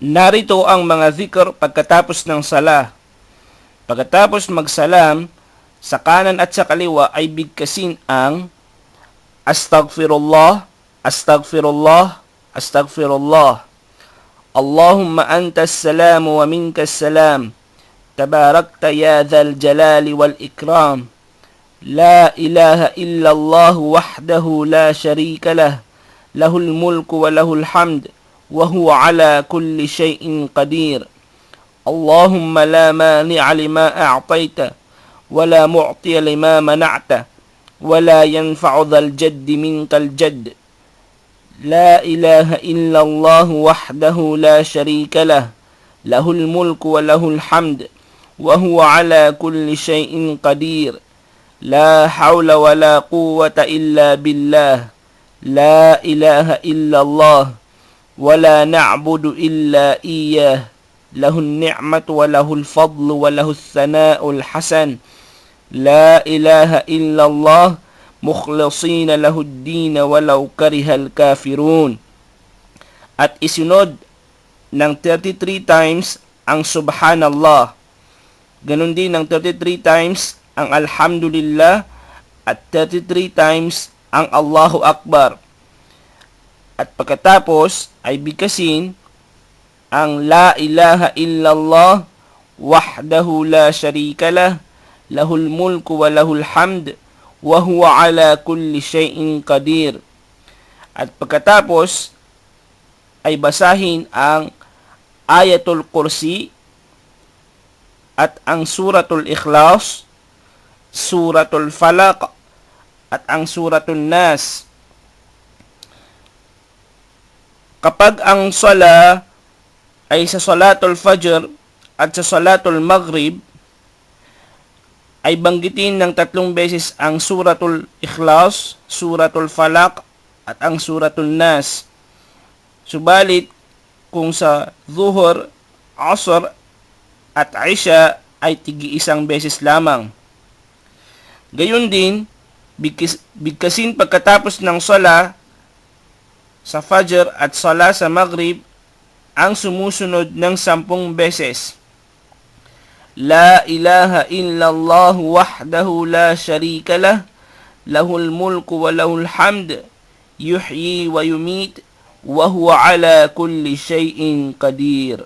Narito ang mga zikr pagkatapos ng sala. Pagkatapos magsalam, sa kanan at sa kaliwa ay bigkasin ang Astaghfirullah, Astaghfirullah, Astaghfirullah. Allahumma anta salam wa minka salam. Tabarakta ya dhal jalali wal ikram. La ilaha illa Allah wahdahu la sharika lah. Lahul mulku wa lahul hamd. وهو على كل شيء قدير. اللهم لا مانع لما أعطيت ولا معطي لما منعت ولا ينفع ذا الجد منك الجد. لا إله إلا الله وحده لا شريك له له الملك وله الحمد وهو على كل شيء قدير. لا حول ولا قوة إلا بالله لا إله إلا الله. ولا نعبد إلا إياه له النعمة وله الفضل وله الثناء الحسن لا إله إلا الله مخلصين له الدين ولو كره الكافرون at isunod ng 33 times ang Subhanallah. Ganon din ng 33 times ang Alhamdulillah at 33 times ang Allahu Akbar. at pagkatapos ay bigkasin ang La ilaha illallah wahdahu la sharika lah lahul mulku wa lahul hamd wa huwa ala kulli shay'in qadir. At pagkatapos ay basahin ang Ayatul Kursi at ang Suratul Ikhlas Suratul Falaq at ang Suratul Nas. Kapag ang sala ay sa Salatul Fajr at sa Salatul Maghrib, ay banggitin ng tatlong beses ang Suratul Ikhlas, Suratul Falaq at ang Suratul Nas. Subalit, kung sa Zuhur, Asr at Isha ay tigi isang beses lamang. Gayon din, bigkasin pagkatapos ng sala sa Fajr at sala sa Maghrib ang sumusunod ng sampung beses. La ilaha illallah wahdahu la sharika lah, lahul mulku wa lahul hamd, yuhyi wa yumit, wa huwa ala kulli shay'in qadir.